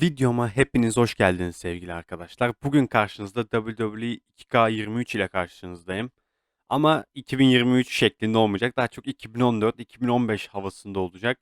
Videoma hepiniz hoş geldiniz sevgili arkadaşlar. Bugün karşınızda WWE 2K23 ile karşınızdayım. Ama 2023 şeklinde olmayacak. Daha çok 2014-2015 havasında olacak.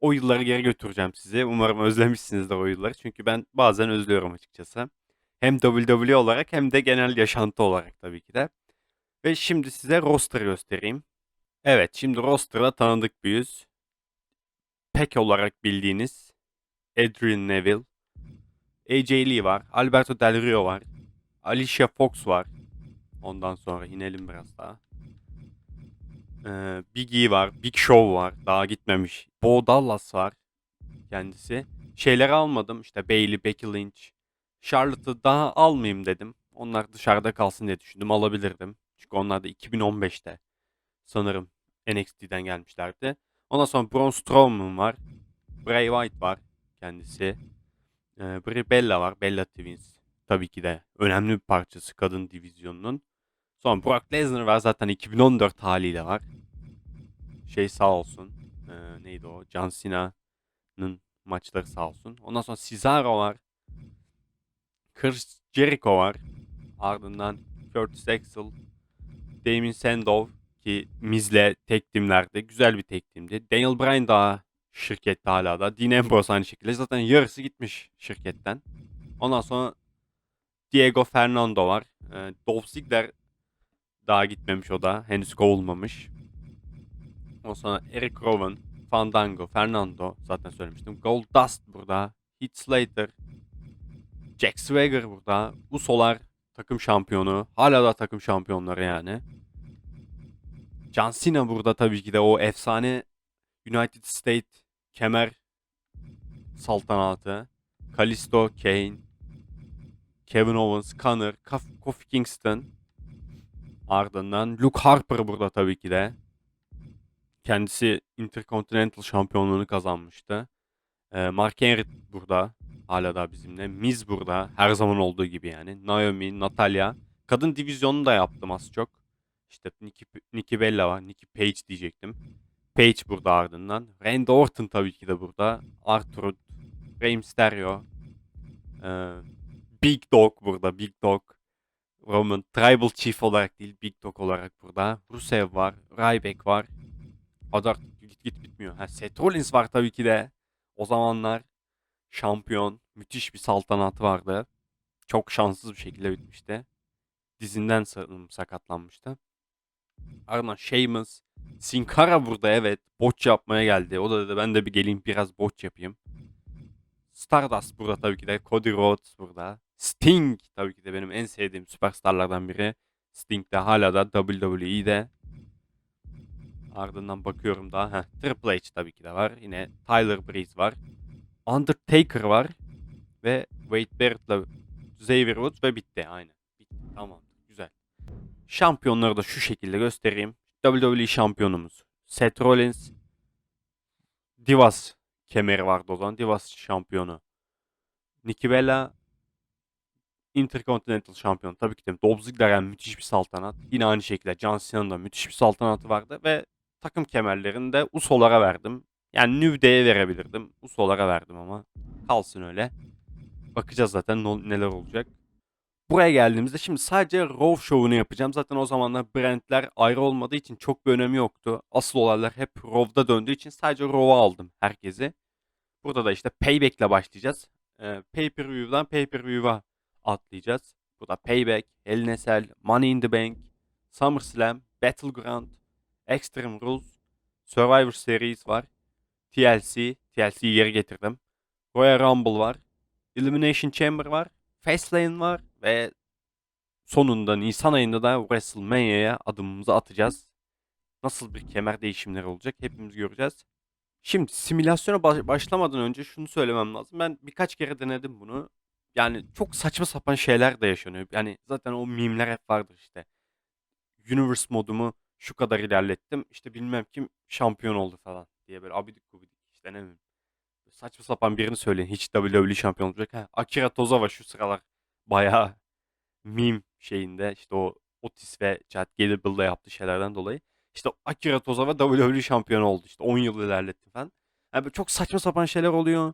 O yılları geri götüreceğim size. Umarım özlemişsinizdir o yılları. Çünkü ben bazen özlüyorum açıkçası. Hem WWE olarak hem de genel yaşantı olarak tabii ki de. Ve şimdi size roster göstereyim. Evet şimdi roster'da tanıdık bir yüz. Peck olarak bildiğiniz Adrian Neville, AJ Lee var, Alberto Del Rio var, Alicia Fox var. Ondan sonra inelim biraz daha. Ee, Big E var, Big Show var, daha gitmemiş. Bo Dallas var kendisi. Şeyleri almadım işte Bailey, Becky Lynch. Charlotte'ı daha almayayım dedim. Onlar dışarıda kalsın diye düşündüm. Alabilirdim. Çünkü onlar da 2015'te sanırım NXT'den gelmişlerdi. Ondan sonra Braun Strowman var. Bray Wyatt var kendisi. Ee, Brie Bella var. Bella Twins. Tabii ki de önemli bir parçası kadın divizyonunun. Sonra Brock Lesnar var zaten 2014 haliyle var. Şey sağ olsun. Ee, neydi o? John Cena'nın maçları sağ olsun. Ondan sonra Cesaro var. Chris Jericho var. Ardından Curtis Axel. Damien Sandow ki Miz'le tek timlerde güzel bir tek timdi. Daniel Bryan daha şirkette hala da. Dean Ambrose aynı şekilde. Zaten yarısı gitmiş şirketten. Ondan sonra Diego Fernando var. E, Dolph Ziggler daha gitmemiş o da. Henüz kovulmamış. Ondan sonra Eric Rowan, Fandango, Fernando zaten söylemiştim. Goldust burada. Heath Slater. Jack Swagger burada. Usolar takım şampiyonu. Hala da takım şampiyonları yani. John Cena burada tabii ki de o efsane United States kemer saltanatı. Kalisto, Kane, Kevin Owens, Connor, Kof- Kofi Kingston. Ardından Luke Harper burada tabii ki de. Kendisi Intercontinental şampiyonluğunu kazanmıştı. Ee, Mark Henry burada. Hala da bizimle. Miz burada. Her zaman olduğu gibi yani. Naomi, Natalia. Kadın divizyonunu da yaptım az çok. İşte Nikki, Nikki Bella var. Nikki Page diyecektim. Page burada ardından. Randy Orton tabii ki de burada. Arthur, Rey Mysterio. Ee, Big Dog burada. Big Dog. Roman Tribal Chief olarak değil Big Dog olarak burada. Rusev var. Ryback var. Kadar git git bitmiyor. Ha, Seth Rollins var tabii ki de. O zamanlar şampiyon. Müthiş bir saltanatı vardı. Çok şanssız bir şekilde bitmişti. Dizinden sakatlanmıştı. Ardından Sheamus. Sin Cara burada evet. Botç yapmaya geldi. O da dedi ben de bir geleyim biraz botç yapayım. Stardust burada tabii ki de. Cody Rhodes burada. Sting tabii ki de benim en sevdiğim süperstarlardan biri. Sting de hala da WWE'de. Ardından bakıyorum daha. Heh, Triple H tabii ki de var. Yine Tyler Breeze var. Undertaker var. Ve Wade Barrett'la Xavier Woods ve bitti. Aynen. Bitti. Tamam. Şampiyonları da şu şekilde göstereyim. WWE şampiyonumuz Seth Rollins. Divas kemeri vardı o zaman. Divas şampiyonu. Nikki Bella. Intercontinental şampiyon. Tabii ki de Dolph Ziggler yani müthiş bir saltanat. Yine aynı şekilde John Cena'nın da müthiş bir saltanatı vardı ve takım kemerlerini de Uso'lara verdim. Yani New Day'e verebilirdim. Uso'lara verdim ama kalsın öyle. Bakacağız zaten neler olacak. Buraya geldiğimizde şimdi sadece Raw şovunu yapacağım. Zaten o zamanlar brandler ayrı olmadığı için çok bir önemi yoktu. Asıl olaylar hep Raw'da döndüğü için sadece Raw'a aldım herkesi. Burada da işte Payback'le başlayacağız. Ee, Pay-Per-View'dan Pay-Per-View'a atlayacağız. Burada Payback, Hell in Cell, Money in the Bank, SummerSlam, Battleground, Extreme Rules, Survivor Series var. TLC, TLC'yi geri getirdim. Royal Rumble var. Elimination Chamber var. Fastlane var ve sonunda Nisan ayında da WrestleMania'ya adımımızı atacağız. Nasıl bir kemer değişimleri olacak hepimiz göreceğiz. Şimdi simülasyona baş- başlamadan önce şunu söylemem lazım. Ben birkaç kere denedim bunu. Yani çok saçma sapan şeyler de yaşanıyor. Yani zaten o mimler hep vardır işte. Universe modumu şu kadar ilerlettim. İşte bilmem kim şampiyon oldu falan diye böyle abidik gubidik işte ne bileyim. Saçma sapan birini söyleyin. Hiç WWE şampiyon olacak. Ha, Akira Tozawa şu sıralar bayağı meme şeyinde işte o Otis ve Chad Gable'da yaptığı şeylerden dolayı. İşte Akira Tozawa WWE şampiyonu oldu. İşte 10 yıl ilerletti falan. Yani böyle çok saçma sapan şeyler oluyor.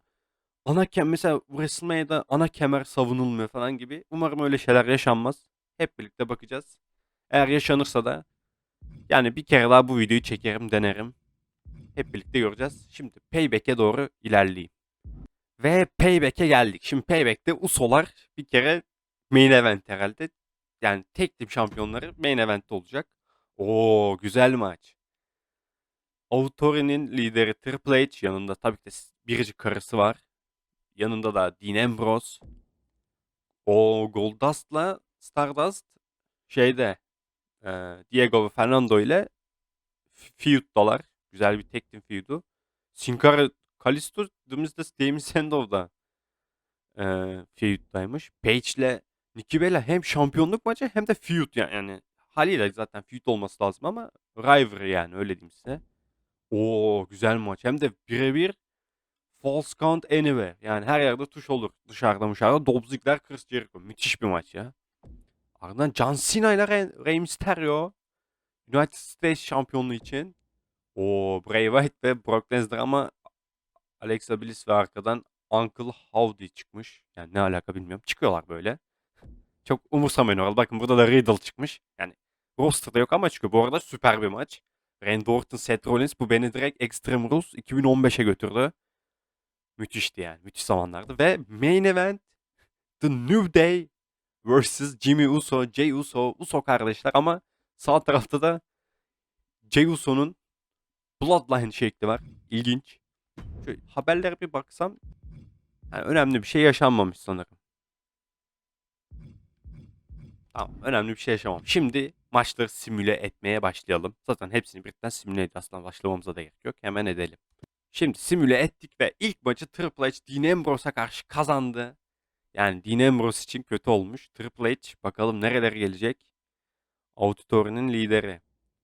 ana kem mesela WrestleMania'da ana kemer savunulmuyor falan gibi. Umarım öyle şeyler yaşanmaz. Hep birlikte bakacağız. Eğer yaşanırsa da yani bir kere daha bu videoyu çekerim, denerim. Hep birlikte göreceğiz. Şimdi Payback'e doğru ilerleyeyim. Ve Payback'e geldik. Şimdi Payback'te Uso'lar bir kere main event herhalde. Yani tek tip şampiyonları main event'te olacak. Oo güzel maç. Authority'nin lideri Triple H yanında tabii ki de biricik karısı var. Yanında da Dean Ambrose. O Goldust'la Stardust şeyde e, Diego ve Fernando ile feud'dalar. Güzel bir tek team feud'u. Sin Cara Kalisto Dımızda Damien Sandow'da e, feud'daymış. Page ile Nikki Bella hem şampiyonluk maçı hem de feud yani. yani haliyle zaten feud olması lazım ama rivalry yani öyle diyeyim size. Oo güzel maç. Hem de birebir false count anywhere. Yani her yerde tuş olur. Dışarıda dışarıda. Dolph Ziggler, Chris Jericho. Müthiş bir maç ya. Ardından John Cena ile Rey, Rey Mysterio. United States şampiyonluğu için. O Bray Wyatt ve Brock Lesnar ama Alexa Bliss ve arkadan Uncle Howdy çıkmış. Yani ne alaka bilmiyorum. Çıkıyorlar böyle. Çok umursamayın oralı. Bakın burada da Riddle çıkmış. Yani roster'da yok ama çıkıyor. Bu arada süper bir maç. Randy Orton, Seth Rollins bu beni direkt Extreme Rules 2015'e götürdü. Müthişti yani. Müthiş zamanlardı. Ve main event The New Day vs. Jimmy Uso, Jey Uso, Uso kardeşler ama sağ tarafta da Jey Uso'nun Bloodline şekli var. İlginç. Şöyle haberlere bir baksam yani önemli bir şey yaşanmamış sanırım. Tamam önemli bir şey yaşamam. Şimdi maçları simüle etmeye başlayalım. Zaten hepsini birlikten simüle edeceğiz. Aslında başlamamıza da gerek yok. Hemen edelim. Şimdi simüle ettik ve ilk maçı Triple H Dean Ambrose'a karşı kazandı. Yani Dean Ambrose için kötü olmuş. Triple H bakalım nerelere gelecek. Auditory'nin lideri.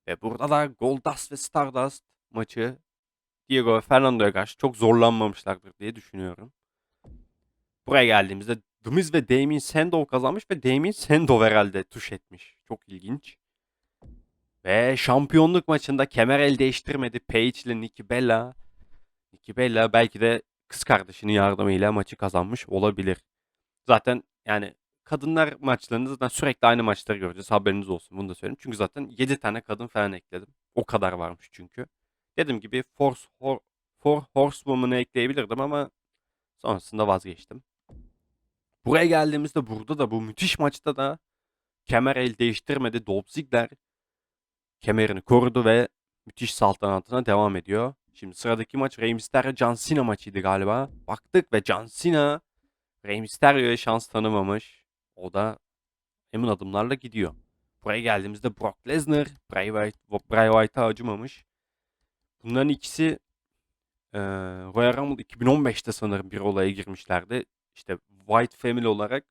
Ve burada da Goldust ve Stardust maçı Diego ve Fernando'ya karşı çok zorlanmamışlardır diye düşünüyorum. Buraya geldiğimizde Miz ve Damien Sandow kazanmış ve Damien Sandow herhalde tuş etmiş. Çok ilginç. Ve şampiyonluk maçında kemer el değiştirmedi Paige ile Nikki Bella. Nikki Bella belki de kız kardeşinin yardımıyla maçı kazanmış olabilir. Zaten yani kadınlar maçlarında zaten sürekli aynı maçları göreceğiz. Haberiniz olsun bunu da söyleyeyim. Çünkü zaten 7 tane kadın falan ekledim. O kadar varmış çünkü. Dediğim gibi Force Hor For Horsewoman'ı ekleyebilirdim ama sonrasında vazgeçtim. Buraya geldiğimizde burada da bu müthiş maçta da kemer el değiştirmedi. Dolph Ziggler kemerini korudu ve müthiş saltanatına devam ediyor. Şimdi sıradaki maç Rey Mysterio John Cena maçıydı galiba. Baktık ve John Cena Rey Mysterio'ya şans tanımamış. O da emin adımlarla gidiyor. Buraya geldiğimizde Brock Lesnar Bray, Wyatt, Bray Wyatt'a acımamış. Bunların ikisi e, Royal Rumble 2015'te sanırım bir olaya girmişlerdi. İşte White Family olarak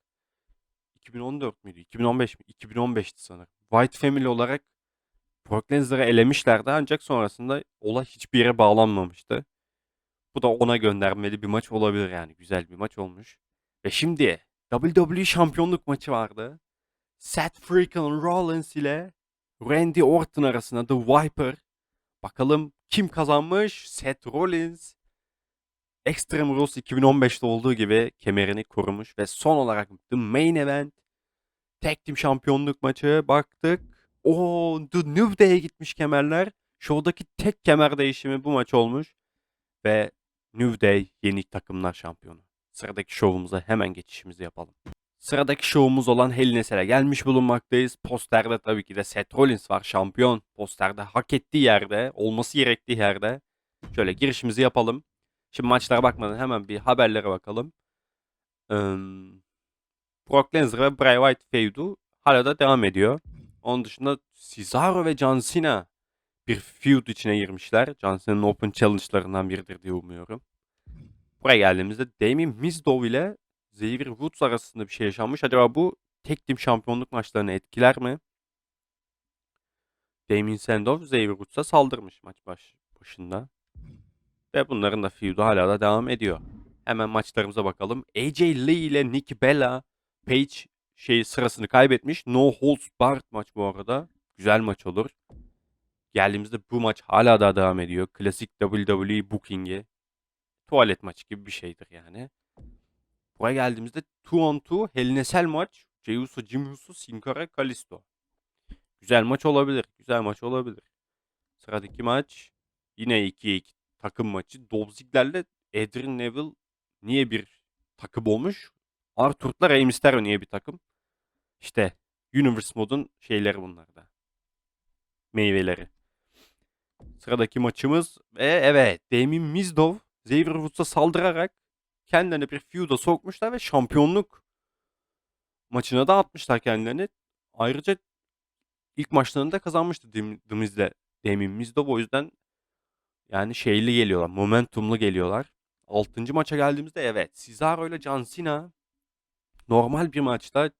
2014 müydü? 2015 mi? 2015'ti sanırım. White Family olarak Brock Lesnar'ı elemişlerdi ancak sonrasında olay hiçbir yere bağlanmamıştı. Bu da ona göndermeli bir maç olabilir yani. Güzel bir maç olmuş. Ve şimdi WWE şampiyonluk maçı vardı. Seth Freakin Rollins ile Randy Orton arasında The Viper. Bakalım kim kazanmış? Seth Rollins. Extreme Rules 2015'te olduğu gibi kemerini korumuş ve son olarak The Main Event Tag Team şampiyonluk maçı baktık. O The New Day'e gitmiş kemerler. Show'daki tek kemer değişimi bu maç olmuş. Ve New Day yeni takımlar şampiyonu. Sıradaki şovumuza hemen geçişimizi yapalım. Sıradaki şovumuz olan Hell Cell'e gelmiş bulunmaktayız. Posterde tabii ki de Seth Rollins var şampiyon. Posterde hak ettiği yerde, olması gerektiği yerde. Şöyle girişimizi yapalım. Şimdi maçlara bakmadan hemen bir haberlere bakalım. Ee, Brock Lesnar ve Bray Wyatt feud'u hala da devam ediyor. Onun dışında Cesaro ve John Cena bir feud içine girmişler. John Cena'nın Open Challenge'larından biridir diye umuyorum. Buraya geldiğimizde Damien Mizdow ile Xavier Woods arasında bir şey yaşanmış. Acaba bu tek tim şampiyonluk maçlarını etkiler mi? Damien Sandow Xavier Woods'a saldırmış maç baş, başında. Ve bunların da feud'u hala da devam ediyor. Hemen maçlarımıza bakalım. AJ Lee ile Nikki Bella Page şey sırasını kaybetmiş. No holds barred maç bu arada. Güzel maç olur. Geldiğimizde bu maç hala da devam ediyor. Klasik WWE booking'i. Tuvalet maçı gibi bir şeydir yani. Buraya geldiğimizde 2 on 2 Hell in a Cell maç. Jey Uso, Jimmy Uso, Sin Cara, Kalisto. Güzel maç olabilir. Güzel maç olabilir. Sıradaki maç yine 2'ye 2 takım maçı. Dolph Ziggler'le Adrian Neville niye bir takım olmuş? Arthur'la Rey Mysterio niye bir takım? İşte Universe modun şeyleri bunlar da. Meyveleri. Sıradaki maçımız ve evet Damien Mizdov Xavier Woods'a saldırarak kendilerine bir feud'a sokmuşlar ve şampiyonluk maçına da atmışlar kendilerini. Ayrıca ilk maçlarını da kazanmıştı Dim- The Miz'le Damien Mizdov. O yüzden yani şeyli geliyorlar. Momentumlu geliyorlar. 6. maça geldiğimizde evet Cesaro ile John Cena normal bir maçta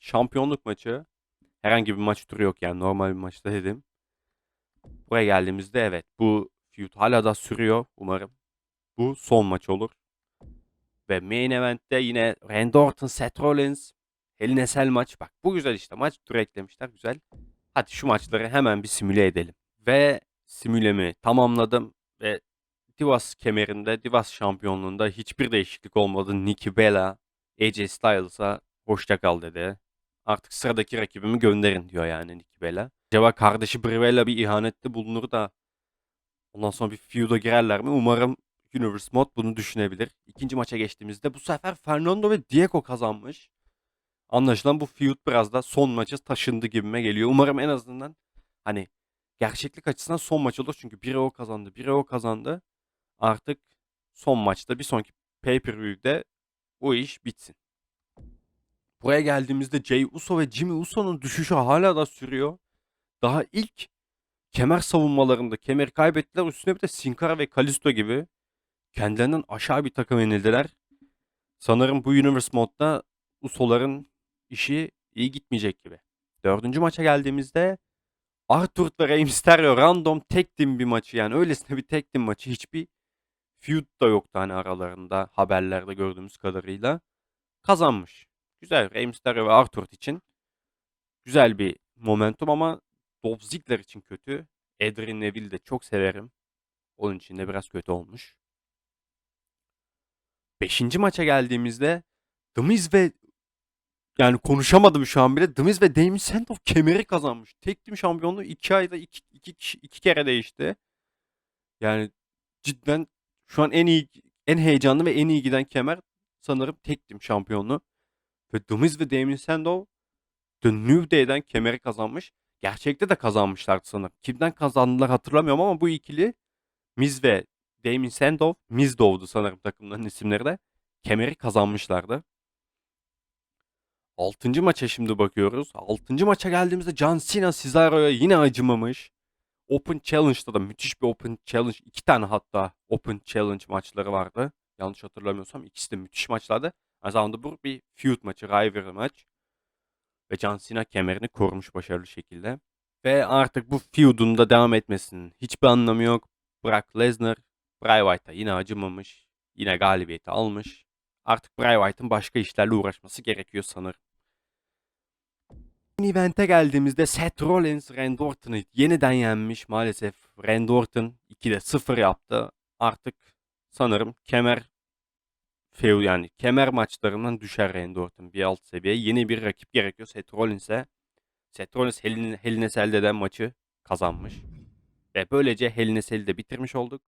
şampiyonluk maçı. Herhangi bir maç turu yok yani normal bir maçta dedim. Buraya geldiğimizde evet bu feud hala da sürüyor umarım. Bu son maç olur. Ve main event'te yine Randy Orton, Seth Rollins, Hell Cell maç. Bak bu güzel işte. Maç turu eklemişler. Güzel. Hadi şu maçları hemen bir simüle edelim. Ve simülemi tamamladım. Ve Divas kemerinde, Divas şampiyonluğunda hiçbir değişiklik olmadı. Nikki Bella, AJ Styles'a hoşça kal dedi. Artık sıradaki rakibimi gönderin diyor yani Nikki Bella. Acaba kardeşi Brie Bella bir ihanette bulunur da ondan sonra bir feud'a girerler mi? Umarım Universe Mod bunu düşünebilir. İkinci maça geçtiğimizde bu sefer Fernando ve Diego kazanmış. Anlaşılan bu feud biraz da son maça taşındı gibime geliyor. Umarım en azından hani gerçeklik açısından son maç olur. Çünkü biri o kazandı, biri o kazandı. Artık son maçta bir sonraki pay-per-view'de bu iş bitsin. Buraya geldiğimizde Jey Uso ve Jimmy Uso'nun düşüşü hala da sürüyor. Daha ilk kemer savunmalarında kemeri kaybettiler. Üstüne bir de Sin Cara ve Kalisto gibi kendilerinden aşağı bir takım yenildiler. Sanırım bu Universe modda Uso'ların işi iyi gitmeyecek gibi. Dördüncü maça geldiğimizde Arthur ve Rey Mysterio random tek team bir maçı yani öylesine bir tek team maçı hiçbir feud da yoktu hani aralarında haberlerde gördüğümüz kadarıyla kazanmış. Güzel Rey Mysterio ve Arthur için güzel bir momentum ama Dolph Ziggler için kötü. Adrian Neville de çok severim. Onun için de biraz kötü olmuş. Beşinci maça geldiğimizde Miz ve yani konuşamadım şu an bile. Miz ve Damien Sandow kemeri kazanmış. Tek team şampiyonluğu iki ayda iki, iki, kişi- iki kere değişti. Yani cidden şu an en iyi, en heyecanlı ve en iyi giden kemer sanırım tek team şampiyonluğu. Ve Miz ve Damien Sandow The New Day'den kemeri kazanmış. Gerçekte de kazanmışlardı sanırım. Kimden kazandılar hatırlamıyorum ama bu ikili Miz ve Damien Sandow, Miz doğdu sanırım takımların isimleri de. Kemeri kazanmışlardı. Altıncı maça şimdi bakıyoruz. Altıncı maça geldiğimizde John Cena Cesaro'ya yine acımamış. Open Challenge'da da müthiş bir Open Challenge. iki tane hatta Open Challenge maçları vardı. Yanlış hatırlamıyorsam ikisi de müthiş maçlardı. Aynı zamanda bu bir feud maçı, rivalry maç. Ve John Cena kemerini korumuş başarılı şekilde. Ve artık bu feud'un da devam etmesinin hiçbir anlamı yok. Brock Lesnar, Bray Wyatt'a yine acımamış. Yine galibiyeti almış. Artık Bray Wyatt'ın başka işlerle uğraşması gerekiyor sanırım. Event'e geldiğimizde Seth Rollins Randy Orton'u yeniden yenmiş. Maalesef Randy Orton 2'de 0 yaptı. Artık sanırım kemer feud yani kemer maçlarından düşer Randy Orton bir alt seviye. Yeni bir rakip gerekiyor Seth Rollins'e. Seth Rollins Hell in Hell in maçı kazanmış. Ve böylece Hell in de bitirmiş olduk.